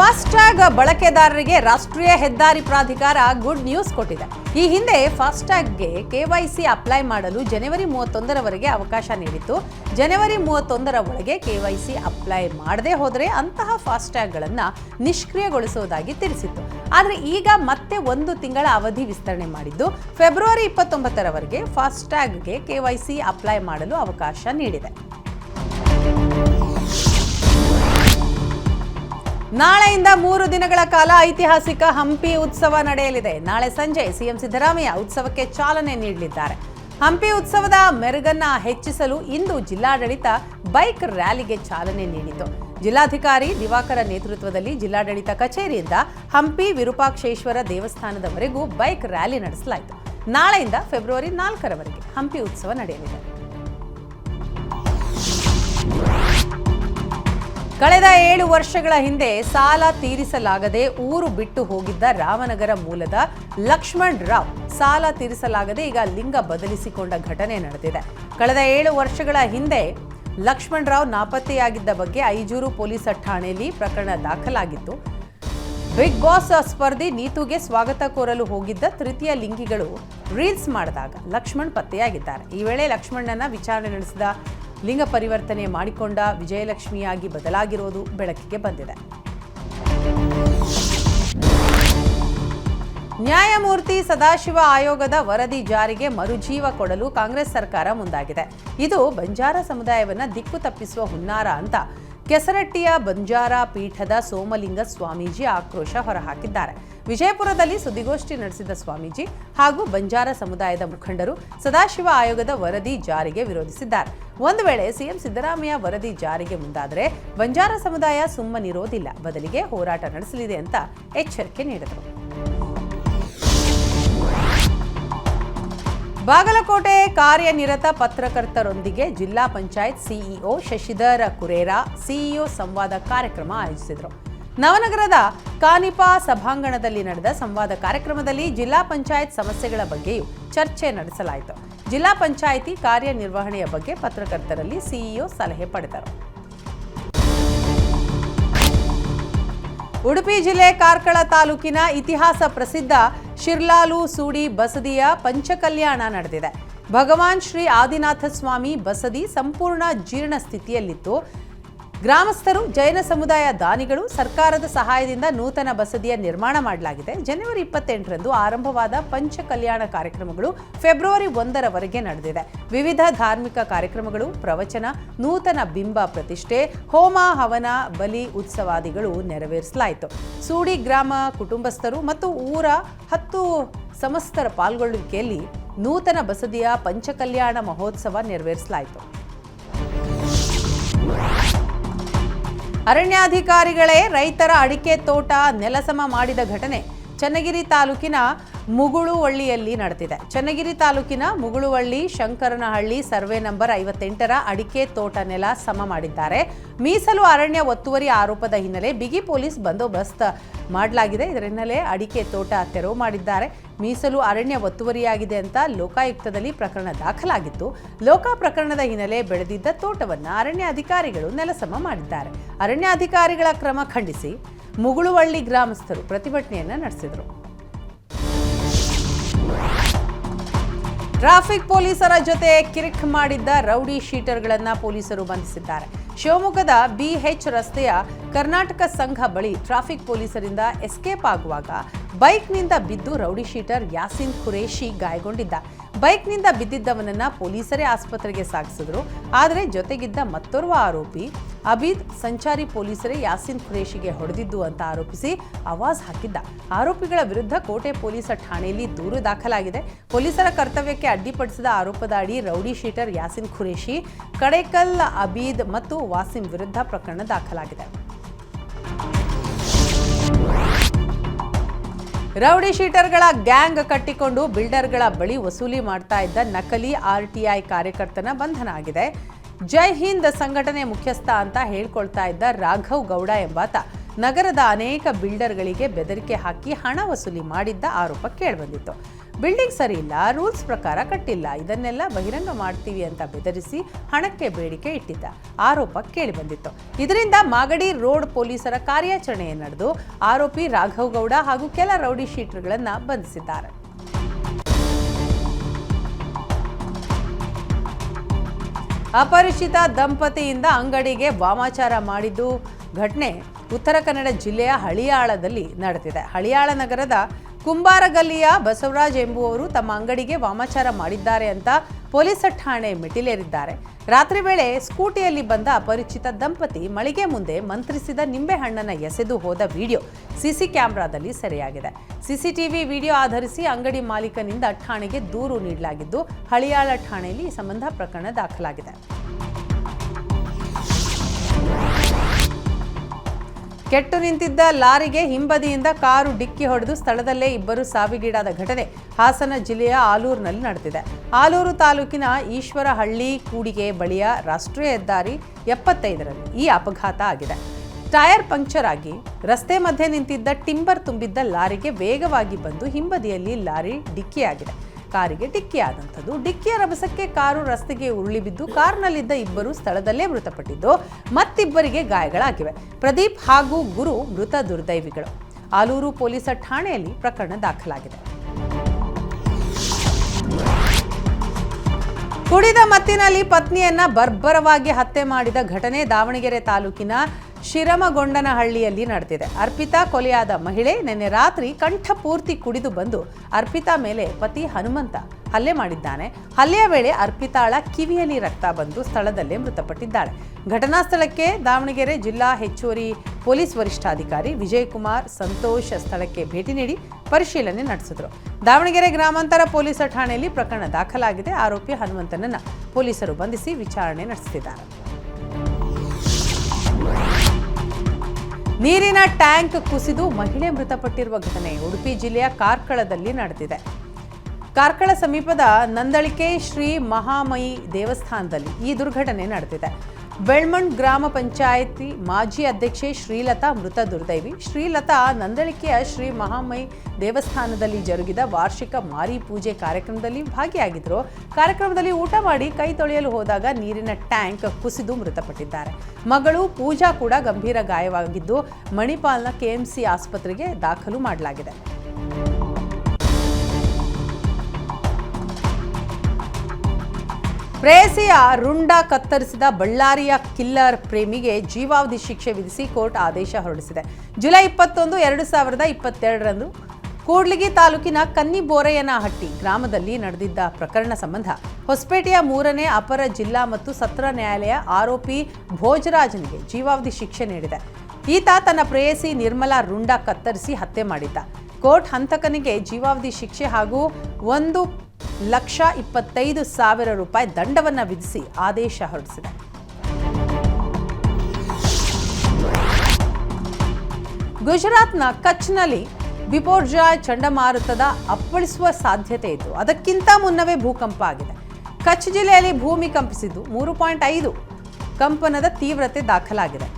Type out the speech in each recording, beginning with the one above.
FASTag ಬಳಕೆದಾರರಿಗೆ ರಾಷ್ಟ್ರೀಯ ಹೆದ್ದಾರಿ ಪ್ರಾಧಿಕಾರ ಗುಡ್ ನ್ಯೂಸ್ ಕೊಟ್ಟಿದೆ. ಈ ಹಿಂದೆ ಫಾಸ್ಟ್ಯಾಗ್ಗೆ ಕೆವೈಸಿ ಅಪ್ಲೈ ಮಾಡಲು ಜನವರಿ ಮೂವತ್ತೊಂದರವರೆಗೆ ಅವಕಾಶ ನೀಡಿತ್ತು. ಜನವರಿ ಮೂವತ್ತೊಂದರ ಒಳಗೆ ಕೆವೈಸಿ ಅಪ್ಲೈ ಮಾಡದೇ ಹೋದರೆ ಅಂತಹ ಫಾಸ್ಟ್ಯಾಗ್ಗಳನ್ನು ನಿಷ್ಕ್ರಿಯಗೊಳಿಸುವುದಾಗಿ ತಿಳಿಸಿತ್ತು. ಆದರೆ ಈಗ ಮತ್ತೆ ಒಂದು ತಿಂಗಳ ಅವಧಿ ವಿಸ್ತರಣೆ ಮಾಡಿದ್ದು. ಫೆಬ್ರವರಿ ಇಪ್ಪತ್ತೊಂಬತ್ತರವರೆಗೆ ಫಾಸ್ಟ್ಯಾಗ್ಗೆ ಕೆವೈಸಿ ಅಪ್ಲೈ ಮಾಡಲು ಅವಕಾಶ ನೀಡಿದೆ. ನಾಳೆಯಿಂದ ಮೂರು ದಿನಗಳ ಕಾಲ ಐತಿಹಾಸಿಕ ಹಂಪಿ ಉತ್ಸವ ನಡೆಯಲಿದೆ. ನಾಳೆ ಸಂಜೆ ಸಿಎಂ ಸಿದ್ದರಾಮಯ್ಯ ಉತ್ಸವಕ್ಕೆ ಚಾಲನೆ ನೀಡಲಿದ್ದಾರೆ. ಹಂಪಿ ಉತ್ಸವದ ಮೆರುಗನ್ನ ಹೆಚ್ಚಿಸಲು ಇಂದು ಜಿಲ್ಲಾಡಳಿತ ಬೈಕ್ ರ್ಯಾಲಿಗೆ ಚಾಲನೆ ನೀಡಿತು ಜಿಲ್ಲಾಧಿಕಾರಿ ದಿವಾಕರ ನೇತೃತ್ವದಲ್ಲಿ ಜಿಲ್ಲಾಡಳಿತ ಕಚೇರಿಯಿಂದ ಹಂಪಿ ವಿರೂಪಾಕ್ಷೇಶ್ವರ ದೇವಸ್ಥಾನದವರೆಗೂ ಬೈಕ್ ರ್ಯಾಲಿ ನಡೆಸಲಾಯಿತು. ನಾಳೆಯಿಂದ ಫೆಬ್ರವರಿ ನಾಲ್ಕರವರೆಗೆ ಹಂಪಿ ಉತ್ಸವ ನಡೆಯಲಿದೆ. ಕಳೆದ ಏಳು ವರ್ಷಗಳ ಹಿಂದೆ ಸಾಲ ತೀರಿಸಲಾಗದೆ ಊರು ಬಿಟ್ಟು ಹೋಗಿದ್ದ ರಾಮನಗರ ಮೂಲದ ಲಕ್ಷ್ಮಣ್ ರಾವ್ ಸಾಲ ತೀರಿಸಲಾಗದೆ ಈಗ ಲಿಂಗ ಬದಲಿಸಿಕೊಂಡ ಘಟನೆ ನಡೆದಿದೆ. ಕಳೆದ ಏಳು ವರ್ಷಗಳ ಹಿಂದೆ ಲಕ್ಷ್ಮಣ್ ರಾವ್ ನಾಪತ್ತೆಯಾಗಿದ್ದ ಬಗ್ಗೆ ಐಜೂರು ಪೊಲೀಸ್ ಠಾಣೆಯಲ್ಲಿ ಪ್ರಕರಣ ದಾಖಲಾಗಿತ್ತು. ಬಿಗ್ ಬಾಸ್ ಸ್ಪರ್ಧಿ ನೀತುಗೆ ಸ್ವಾಗತ ಕೋರಲು ಹೋಗಿದ್ದ ತೃತೀಯ ಲಿಂಗಿಗಳು ರೀಲ್ಸ್ ಮಾಡಿದಾಗ ಲಕ್ಷ್ಮಣ್ ಪತ್ತೆಯಾಗಿದ್ದಾರೆ. ಈ ವೇಳೆ ಲಕ್ಷ್ಮಣನ ವಿಚಾರಣೆ ನಡೆಸಿದ ಲಿಂಗ ಪರಿವರ್ತನೆ ಮಾಡಿಕೊಂಡ ವಿಜಯಲಕ್ಷ್ಮಿಯಾಗಿ ಬದಲಾಗಿರೋದು ಬೆಳಕಿಗೆ ಬಂದಿದೆ. ನ್ಯಾಯಮೂರ್ತಿ ಸದಾಶಿವ ಆಯೋಗದ ವರದಿ ಜಾರಿಗೆ ಮರುಜೀವ ಕೊಡಲು ಕಾಂಗ್ರೆಸ್ ಸರ್ಕಾರ ಮುಂದಾಗಿದೆ. ಇದು ಬಂಜಾರ ಸಮುದಾಯವನ್ನು ದಿಕ್ಕು ತಪ್ಪಿಸುವ ಹುನ್ನಾರ ಅಂತ ಕೆಸರಟ್ಟಿಯ ಬಂಜಾರ ಪೀಠದ ಸೋಮಲಿಂಗ ಸ್ವಾಮೀಜಿ ಆಕ್ರೋಶ ಹೊರಹಾಕಿದ್ದಾರೆ. ವಿಜಯಪುರದಲ್ಲಿ ಸುದ್ದಿಗೋಷ್ಠಿ ನಡೆಸಿದ ಸ್ವಾಮೀಜಿ ಹಾಗೂ ಬಂಜಾರ ಸಮುದಾಯದ ಮುಖಂಡರು ಸದಾಶಿವ ಆಯೋಗದ ವರದಿ ಜಾರಿಗೆ ವಿರೋಧಿಸಿದ್ದಾರೆ. ಒಂದು ವೇಳೆ ಸಿಎಂ ಸಿದ್ದರಾಮಯ್ಯ ವರದಿ ಜಾರಿಗೆ ಮುಂದಾದರೆ ಬಂಜಾರ ಸಮುದಾಯ ಸುಮ್ಮನಿರೋದಿಲ್ಲ ಬದಲಿಗೆ ಹೋರಾಟ ನಡೆಸಲಿದೆ ಅಂತ ಎಚ್ಚರಿಕೆ ನೀಡಿದರು. ಬಾಗಲಕೋಟೆ ಕಾರ್ಯನಿರತ ಪತ್ರಕರ್ತರೊಂದಿಗೆ ಜಿಲ್ಲಾ ಪಂಚಾಯತ್ ಸಿಇಒ ಶಶಿಧರ ಕುರೇರಾ, ಸಿಇಒ ಸಂವಾದ ಕಾರ್ಯಕ್ರಮ ಆಯೋಜಿಸಿದರು. ನವನಗರದ ಕಾನಿಪಾ ಸಭಾಂಗಣದಲ್ಲಿ ನಡೆದ ಸಂವಾದ ಕಾರ್ಯಕ್ರಮದಲ್ಲಿ ಜಿಲ್ಲಾ ಪಂಚಾಯತ್ ಸಮಸ್ಯೆಗಳ ಬಗ್ಗೆಯೂ ಚರ್ಚೆ ನಡೆಸಲಾಯಿತು. ಜಿಲ್ಲಾ ಪಂಚಾಯಿತಿ ಕಾರ್ಯನಿರ್ವಹಣೆಯ ಬಗ್ಗೆ ಪತ್ರಕರ್ತರಲ್ಲಿ ಸಿಇಒ ಸಲಹೆ ಪಡೆದರು. ಉಡುಪಿ ಜಿಲ್ಲೆ ಕಾರ್ಕಳ ತಾಲೂಕಿನ ಇತಿಹಾಸ ಪ್ರಸಿದ್ಧ ಶಿರ್ಲಾಲು ಸೂಡಿ ಬಸದಿಯ ಪಂಚಕಲ್ಯಾಣ ನಡೆದಿದೆ. ಭಗವಾನ್ ಶ್ರೀ ಆದಿನಾಥ ಸ್ವಾಮಿ ಬಸದಿ ಸಂಪೂರ್ಣ ಜೀರ್ಣ ಸ್ಥಿತಿಯಲ್ಲಿತ್ತು ಗ್ರಾಮಸ್ಥರು, ಜೈನ ಸಮುದಾಯ ದಾನಿಗಳು ಸರ್ಕಾರದ ಸಹಾಯದಿಂದ ನೂತನ ಬಸದಿಯ ನಿರ್ಮಾಣ ಮಾಡಲಾಗಿದೆ. ಜನವರಿ ಇಪ್ಪತ್ತೆಂಟರಂದು ಆರಂಭವಾದ ಪಂಚ ಕಲ್ಯಾಣ ಕಾರ್ಯಕ್ರಮಗಳು ಫೆಬ್ರವರಿ ಒಂದರವರೆಗೆ ನಡೆದಿದೆ. ವಿವಿಧ ಧಾರ್ಮಿಕ ಕಾರ್ಯಕ್ರಮಗಳು, ಪ್ರವಚನ, ನೂತನ ಬಿಂಬ ಪ್ರತಿಷ್ಠೆ, ಹೋಮ, ಹವನ, ಬಲಿ ಉತ್ಸವಾದಿಗಳು ನೆರವೇರಿಸಲಾಯಿತು. ಸೂಡಿ ಗ್ರಾಮ ಕುಟುಂಬಸ್ಥರು ಮತ್ತು ಊರ ಹತ್ತು ಸಮಸ್ತರ ಪಾಲ್ಗೊಳ್ಳುವಿಕೆಯಲ್ಲಿ ನೂತನ ಬಸದಿಯ ಪಂಚಕಲ್ಯಾಣ ಮಹೋತ್ಸವ ನೆರವೇರಿಸಲಾಯಿತು. ಅರಣ್ಯಾಧಿಕಾರಿಗಳೇ ರೈತರ ಅಡಿಕೆ ತೋಟ ನೆಲಸಮ ಮಾಡಿದ ಘಟನೆ ಚನ್ನಗಿರಿ ತಾಲೂಕಿನ ಮುಗುಳುವಳ್ಳಿಯಲ್ಲಿ ನಡೆದಿದೆ. ಚನ್ನಗಿರಿ ತಾಲೂಕಿನ ಮುಗುಳುವಳ್ಳಿ ಶಂಕರನಹಳ್ಳಿ ಸರ್ವೆ ನಂಬರ್ ಐವತ್ತೆಂಟರ ಅಡಿಕೆ ತೋಟ ನೆಲ ಸಮ ಮಾಡಿದ್ದಾರೆ. ಮೀಸಲು ಅರಣ್ಯ ಒತ್ತುವರಿ ಆರೋಪದ ಹಿನ್ನೆಲೆ ಬಿಗಿ ಪೊಲೀಸ್ ಬಂದೋಬಸ್ತ್ ಮಾಡಲಾಗಿದೆ. ಇದರ ಹಿನ್ನೆಲೆ ಅಡಿಕೆ ತೋಟ ತೆರವು ಮಾಡಿದ್ದಾರೆ. ಮೀಸಲು ಅರಣ್ಯ ಒತ್ತುವರಿಯಾಗಿದೆ ಅಂತ ಲೋಕಾಯುಕ್ತದಲ್ಲಿ ಪ್ರಕರಣ ದಾಖಲಾಗಿತ್ತು. ಲೋಕಾ ಪ್ರಕರಣದ ಹಿನ್ನೆಲೆ ಬೆಳೆದಿದ್ದ ತೋಟವನ್ನು ಅರಣ್ಯ ಅಧಿಕಾರಿಗಳು ನೆಲಸಮ ಮಾಡಿದ್ದಾರೆ. ಅರಣ್ಯ ಅಧಿಕಾರಿಗಳ ಕ್ರಮ ಖಂಡಿಸಿ ಮುಗುಳುವಳ್ಳಿ ಗ್ರಾಮಸ್ಥರು ಪ್ರತಿಭಟನೆಯನ್ನು ನಡೆಸಿದರು. ಟ್ರಾಫಿಕ್ ಪೊಲೀಸರ ಜೊತೆ ಕಿರಿಕ್ ಮಾಡಿದ್ದ ರೌಡಿ ಶೀಟರ್ಗಳನ್ನು ಪೊಲೀಸರು ಬಂಧಿಸಿದ್ದಾರೆ. ಶಿವಮೊಗ್ಗದ ಬಿಎಚ್ ರಸ್ತೆಯ ಕರ್ನಾಟಕ ಸಂಘ ಬಳಿ ಟ್ರಾಫಿಕ್ ಪೊಲೀಸರಿಂದ ಎಸ್ಕೇಪ್ ಆಗುವಾಗ ಬೈಕ್ನಿಂದ ಬಿದ್ದು ರೌಡಿ ಶೀಟರ್ ಯಾಸಿನ್ ಖುರೇಶಿ ಗಾಯಗೊಂಡಿದ್ದ. ಬೈಕ್ನಿಂದ ಬಿದ್ದಿದ್ದವನನ್ನ ಪೊಲೀಸರೇ ಆಸ್ಪತ್ರೆಗೆ ಸಾಗಿಸಿದ್ರು. ಆದರೆ ಜೊತೆಗಿದ್ದ ಮತ್ತೋರ್ವ ಆರೋಪಿ ಅಬೀದ್ ಸಂಚಾರಿ ಪೊಲೀಸರೇ ಯಾಸಿನ್ ಖುರೇಶಿಗೆ ಹೊಡೆದಿದ್ದು ಅಂತ ಆರೋಪಿಸಿ ಆವಾಜ್ ಹಾಕಿದ್ದ. ಆರೋಪಿಗಳ ವಿರುದ್ಧ ಕೋಟೆ ಪೊಲೀಸ ಠಾಣೆಯಲ್ಲಿ ದೂರು ದಾಖಲಾಗಿದೆ. ಪೊಲೀಸರ ಕರ್ತವ್ಯಕ್ಕೆ ಅಡ್ಡಿಪಡಿಸಿದ ಆರೋಪದ ಅಡಿ ರೌಡಿ ಶೀಟರ್ ಯಾಸಿನ್ ಖುರೇಶಿ ಕಡೇಕಲ್ ಅಬೀದ್ ಮತ್ತು ವಾಸಿಂ ವಿರುದ್ಧ ಪ್ರಕರಣ ದಾಖಲಾಗಿದೆ. ರೌಡಿ ಶೀಟರ್ಗಳ ಗ್ಯಾಂಗ್ ಕಟ್ಟಿಕೊಂಡು ಬಿಲ್ಡರ್ಗಳ ಬಳಿ ವಸೂಲಿ ಮಾಡ್ತಾ ಇದ್ದ ನಕಲಿ ಆರ್ಟಿಐ ಕಾರ್ಯಕರ್ತನ ಬಂಧನ ಆಗಿದೆ. ಜೈ ಹಿಂದ್ ಸಂಘಟನೆ ಮುಖ್ಯಸ್ಥ ಅಂತ ಹೇಳ್ಕೊಳ್ತಾ ಇದ್ದ ರಾಘವ್ ಗೌಡ ಎಂಬಾತ ನಗರದ ಅನೇಕ ಬಿಲ್ಡರ್ಗಳಿಗೆ ಬೆದರಿಕೆ ಹಾಕಿ ಹಣ ವಸೂಲಿ ಮಾಡಿದ್ದ ಆರೋಪ ಕೇಳಿಬಂದಿತ್ತು. ಬಿಲ್ಡಿಂಗ್ ಸರಿ ಇಲ್ಲ, ರೂಲ್ಸ್ ಪ್ರಕಾರ ಕಟ್ಟಿಲ್ಲ, ಇದನ್ನೆಲ್ಲ ಬಹಿರಂಗ ಮಾಡ್ತೀವಿ ಅಂತ ಬೆದರಿಸಿ ಹಣಕ್ಕೆ ಬೇಡಿಕೆ ಇಟ್ಟಿದ್ದ. ಆರೋಪ ಕೇಳಿಬಂದಿತ್ತು ಇದರಿಂದ ಮಾಗಡಿ ರೋಡ್ ಪೊಲೀಸರ ಕಾರ್ಯಾಚರಣೆ ನಡೆದು ಆರೋಪಿ ರಾಘವ್ ಗೌಡ ಹಾಗೂ ಕೆಲ ರೌಡಿ ಶೀಟರ್ಗಳನ್ನು ಬಂಧಿಸಿದ್ದಾರೆ. ಅಪರಿಚಿತ ದಂಪತಿಯಿಂದ ಅಂಗಡಿಗೆ ವಾಮಾಚಾರ ಮಾಡಿದ್ದು ಘಟನೆ ಉತ್ತರ ಕನ್ನಡ ಜಿಲ್ಲೆಯ ಹಳಿಯಾಳದಲ್ಲಿ ನಡೆದಿದೆ. ಹಳಿಯಾಳ ನಗರದ ಕುಂಬಾರಗಲ್ಲಿಯ ಬಸವರಾಜ್ ಎಂಬುವವರು ತಮ್ಮ ಅಂಗಡಿಗೆ ವಾಮಾಚಾರ ಮಾಡಿದ್ದಾರೆ ಅಂತ ಪೊಲೀಸ್ ಠಾಣೆ ಮೆಟ್ಟಿಲೇರಿದ್ದಾರೆ. ರಾತ್ರಿ ವೇಳೆ ಸ್ಕೂಟಿಯಲ್ಲಿ ಬಂದ ಅಪರಿಚಿತ ದಂಪತಿ ಮಳಿಗೆ ಮುಂದೆ ಮಂತ್ರಿಸಿದ ನಿಂಬೆಹಣ್ಣನ್ನು ಎಸೆದು ಹೋದ ವಿಡಿಯೋ ಸಿಸಿ ಕ್ಯಾಮೆರಾದಲ್ಲಿ ಸೆರೆಯಾಗಿದೆ. ಸಿಸಿಟಿವಿ ವಿಡಿಯೋ ಆಧರಿಸಿ ಅಂಗಡಿ ಮಾಲೀಕನಿಂದ ಠಾಣೆಗೆ ದೂರು ನೀಡಲಾಗಿದ್ದು, ಹಳಿಯಾಳ ಠಾಣೆಯಲ್ಲಿ ಈ ಸಂಬಂಧ ಪ್ರಕರಣ ದಾಖಲಾಗಿದೆ. ಕೆಟ್ಟು ನಿಂತಿದ್ದ ಲಾರಿಗೆ ಹಿಂಬದಿಯಿಂದ ಕಾರು ಡಿಕ್ಕಿ ಹೊಡೆದು ಸ್ಥಳದಲ್ಲೇ ಇಬ್ಬರು ಸಾವಿಗೀಡಾದ ಘಟನೆ ಹಾಸನ ಜಿಲ್ಲೆಯ ಆಲೂರಿನಲ್ಲಿ ನಡೆದಿದೆ. ಆಲೂರು ತಾಲೂಕಿನ ಈಶ್ವರಹಳ್ಳಿ ಕೂಡಿಗೆ ಬಳಿಯ ರಾಷ್ಟ್ರೀಯ ಹೆದ್ದಾರಿ ಎಪ್ಪತ್ತೈದರಲ್ಲಿ ಈ ಅಪಘಾತ ಆಗಿದೆ. ಟೈರ್ ಪಂಕ್ಚರ್ ಆಗಿ ರಸ್ತೆ ಮಧ್ಯೆ ನಿಂತಿದ್ದ ಟಿಂಬರ್ ತುಂಬಿದ್ದ ಲಾರಿಗೆ ವೇಗವಾಗಿ ಬಂದು ಹಿಂಬದಿಯಲ್ಲಿ ಲಾರಿ ಡಿಕ್ಕಿಯಾಗಿದೆ. ಕಾರಿಗೆ ಡಿಕ್ಕಿಯಾದಂಥದ್ದು. ಡಿಕ್ಕಿಯ ರಭಸಕ್ಕೆ ಕಾರು ರಸ್ತೆಗೆ ಉರುಳಿ ಬಿದ್ದು ಕಾರ್ನಲ್ಲಿದ್ದ ಇಬ್ಬರು ಸ್ಥಳದಲ್ಲೇ ಮೃತಪಟ್ಟಿದ್ದು. ಮತ್ತಿಬ್ಬರಿಗೆ ಗಾಯಗಳಾಗಿವೆ. ಪ್ರದೀಪ್ ಹಾಗೂ ಗುರು ಮೃತ ದುರ್ದೈವಿಗಳು. ಆಲೂರು ಪೊಲೀಸರ ಠಾಣೆಯಲ್ಲಿ ಪ್ರಕರಣ ದಾಖಲಾಗಿದೆ. ಕುಡಿದ ಮತ್ತಿನಲ್ಲಿ ಪತ್ನಿಯನ್ನ ಬರ್ಬರವಾಗಿ ಹತ್ಯೆ ಮಾಡಿದ ಘಟನೆ ದಾವಣಗೆರೆ ತಾಲೂಕಿನ ಶಿರಮಗೊಂಡನಹಳ್ಳಿಯಲ್ಲಿ ನಡೆದಿದೆ. ಅರ್ಪಿತಾ ಕೊಲೆಯಾದ ಮಹಿಳೆ ನಿನ್ನೆ ರಾತ್ರಿ ಕಂಠಪೂರ್ತಿ ಕುಡಿದು ಬಂದು ಅರ್ಪಿತಾ ಮೇಲೆ ಪತಿ ಹನುಮಂತ ಹಲ್ಲೆ ಮಾಡಿದ್ದಾನೆ. ಹಲ್ಲೆಯ ವೇಳೆ ಅರ್ಪಿತಾಳ ಕಿವಿಯಲ್ಲಿ ರಕ್ತ ಬಂದು ಸ್ಥಳದಲ್ಲೇ ಮೃತಪಟ್ಟಿದ್ದಾಳೆ. ಘಟನಾ ಸ್ಥಳಕ್ಕೆ ದಾವಣಗೆರೆ ಜಿಲ್ಲಾ ಹೆಚ್ಚುವರಿ ಪೊಲೀಸ್ ವರಿಷ್ಠಾಧಿಕಾರಿ ವಿಜಯಕುಮಾರ್ ಸಂತೋಷ್ ಸ್ಥಳಕ್ಕೆ ಭೇಟಿ ನೀಡಿ ಪರಿಶೀಲನೆ ನಡೆಸಿದರು. ದಾವಣಗೆರೆ ಗ್ರಾಮಾಂತರ ಪೊಲೀಸ್ ಠಾಣೆಯಲ್ಲಿ ಪ್ರಕರಣ ದಾಖಲಾಗಿದೆ. ಆರೋಪಿ ಹನುಮಂತನನ್ನು ಪೊಲೀಸರು ಬಂಧಿಸಿ ವಿಚಾರಣೆ ನಡೆಸುತ್ತಿದ್ದಾರೆ. ನೀರಿನ ಟ್ಯಾಂಕ್ ಕುಸಿದು ಮಹಿಳೆ ಮೃತಪಟ್ಟಿರುವ ಘಟನೆ ಉಡುಪಿ ಜಿಲ್ಲೆಯ ಕಾರ್ಕಳದಲ್ಲಿ ನಡೆದಿದೆ. ಕಾರ್ಕಳ ಸಮೀಪದ ನಂದಳಿಕೆ ಶ್ರೀ ಮಹಾಮಯಿ ದೇವಸ್ಥಾನದಲ್ಲಿ ಈ ದುರ್ಘಟನೆ ನಡೆದಿದೆ. ಬೆಳ್ಮಣ್ ಗ್ರಾಮ ಪಂಚಾಯಿತಿ ಮಾಜಿ ಅಧ್ಯಕ್ಷೆ ಶ್ರೀಲತಾ ಮೃತ ದುರ್ದೈವಿ ಶ್ರೀಲತಾ ನಂದಳಿಕೆಯ ಶ್ರೀ ಮಹಾಮಯಿ ದೇವಸ್ಥಾನದಲ್ಲಿ ಜರುಗಿದ ವಾರ್ಷಿಕ ಮಾರಿ ಪೂಜೆ ಕಾರ್ಯಕ್ರಮದಲ್ಲಿ ಭಾಗಿಯಾಗಿದ್ದರು ಕಾರ್ಯಕ್ರಮದಲ್ಲಿ ಊಟ ಮಾಡಿ ಕೈ ತೊಳೆಯಲು ಹೋದಾಗ ನೀರಿನ ಟ್ಯಾಂಕ್ ಕುಸಿದು ಮೃತಪಟ್ಟಿದ್ದಾರೆ. ಮಗಳು ಪೂಜಾ ಕೂಡ ಗಂಭೀರ ಗಾಯವಾಗಿದ್ದು, ಮಣಿಪಾಲ್ನ ಕೆಎಂಸಿ ಆಸ್ಪತ್ರೆಗೆ ದಾಖಲು ಮಾಡಲಾಗಿದೆ. ಪ್ರೇಯಸಿಯ ರುಂಡ ಕತ್ತರಿಸಿದ ಬಳ್ಳಾರಿಯ ಕಿಲ್ಲರ್ ಪ್ರೇಮಿಗೆ ಜೀವಾವಧಿ ಶಿಕ್ಷೆ ವಿಧಿಸಿ ಕೋರ್ಟ್ ಆದೇಶ ಹೊರಡಿಸಿದೆ. ಜುಲೈ ಇಪ್ಪತ್ತೊಂದು, ಎರಡು ಸಾವಿರದ ಇಪ್ಪತ್ತೆರಡರಂದು ಕೂಡ್ಲಿಗಿ ತಾಲೂಕಿನ ಕನ್ನಿಬೋರಯ್ಯನಹಟ್ಟಿ ಗ್ರಾಮದಲ್ಲಿ ನಡೆದಿದ್ದ ಪ್ರಕರಣ ಸಂಬಂಧ ಹೊಸಪೇಟೆಯ ಮೂರನೇ ಅಪರ ಜಿಲ್ಲಾ ಮತ್ತು ಸತ್ರ ನ್ಯಾಯಾಲಯ ಆರೋಪಿ ಭೋಜರಾಜನಿಗೆ ಜೀವಾವಧಿ ಶಿಕ್ಷೆ ನೀಡಿದೆ. ಈತ ತನ್ನ ಪ್ರೇಯಸಿ ನಿರ್ಮಲಾ ರುಂಡ ಕತ್ತರಿಸಿ ಹತ್ಯೆ ಮಾಡಿದ್ದ. ಕೋರ್ಟ್ ಹಂತಕನಿಗೆ ಜೀವಾವಧಿ ಶಿಕ್ಷೆ ಹಾಗೂ ಒಂದು ಲಕ್ಷ ಇಪ್ಪತ್ತೈದು ಸಾವಿರ ರೂಪಾಯಿ ದಂಡವನ್ನು ವಿಧಿಸಿ ಆದೇಶ ಹೊರಡಿಸಿದೆ. ಗುಜರಾತ್ನ ಕಚ್ನಲ್ಲಿ ಬಿಪೋರ್ಜಾಯ್ ಚಂಡಮಾರುತದ ಅಪ್ಪಳಿಸುವ ಸಾಧ್ಯತೆ ಇತ್ತು. ಅದಕ್ಕಿಂತ ಮುನ್ನವೇ ಭೂಕಂಪ ಆಗಿದೆ. ಕಚ್ ಜಿಲ್ಲೆಯಲ್ಲಿ ಭೂಮಿ ಕಂಪಿಸಿದ್ದು ಮೂರು ಪಾಯಿಂಟ್ ಐದು ಕಂಪನದ ತೀವ್ರತೆ ದಾಖಲಾಗಿದೆ.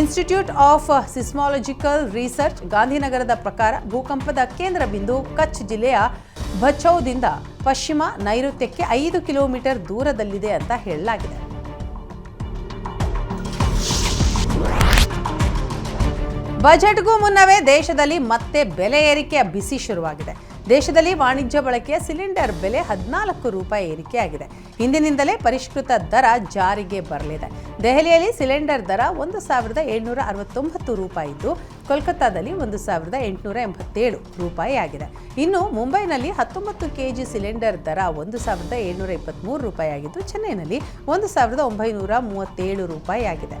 ಇನ್ಸ್ಟಿಟ್ಯೂಟ್ ಆಫ್ ಸಿಸ್ಮಾಲಜಿಕಲ್ ರಿಸರ್ಚ್ ಗಾಂಧಿನಗರದ ಪ್ರಕಾರ ಭೂಕಂಪದ ಕೇಂದ್ರ ಬಿಂದು ಕಚ್ ಜಿಲ್ಲೆಯ ಭಚೌದಿಂದ ಪಶ್ಚಿಮ ನೈಋತ್ಯಕ್ಕೆ ಐದು ಕಿಲೋಮೀಟರ್ ದೂರದಲ್ಲಿದೆ ಅಂತ ಹೇಳಲಾಗಿದೆ. ಬಜೆಟ್ಗೂ ಮುನ್ನವೇ ದೇಶದಲ್ಲಿ ಮತ್ತೆ ಬೆಲೆ ಏರಿಕೆಯ ಬಿಸಿ ಶುರುವಾಗಿದೆ. ದೇಶದಲ್ಲಿ ವಾಣಿಜ್ಯ ಬಳಕೆಯ ಸಿಲಿಂಡರ್ ಬೆಲೆ ಹದಿನಾಲ್ಕು ರೂಪಾಯಿ ಏರಿಕೆಯಾಗಿದೆ. ಹಿಂದಿನಿಂದಲೇ ಪರಿಷ್ಕೃತ ದರ ಜಾರಿಗೆ ಬರಲಿದೆ. ದೆಹಲಿಯಲ್ಲಿ ಸಿಲಿಂಡರ್ ದರ ಒಂದು ಸಾವಿರದ ಏಳ್ನೂರ ಅರವತ್ತೊಂಬತ್ತು ರೂಪಾಯಿ ಇದ್ದು, ಕೋಲ್ಕತ್ತಾದಲ್ಲಿ ಒಂದು ಸಾವಿರದ ಎಂಟುನೂರ ಎಂಬತ್ತೇಳು ರೂಪಾಯಿ ಆಗಿದೆ. ಇನ್ನು ಮುಂಬೈನಲ್ಲಿ ಹತ್ತೊಂಬತ್ತು ಕೆಜಿ ಸಿಲಿಂಡರ್ ದರ ಒಂದು ಸಾವಿರದ ಏಳ್ನೂರ ಇಪ್ಪತ್ತ್ಮೂರು ರೂಪಾಯಿ ಆಗಿದ್ದು, ಚೆನ್ನೈನಲ್ಲಿ ಒಂದು ಸಾವಿರದ ಒಂಬೈನೂರ ಮೂವತ್ತೇಳು ರೂಪಾಯಿ ಆಗಿದೆ.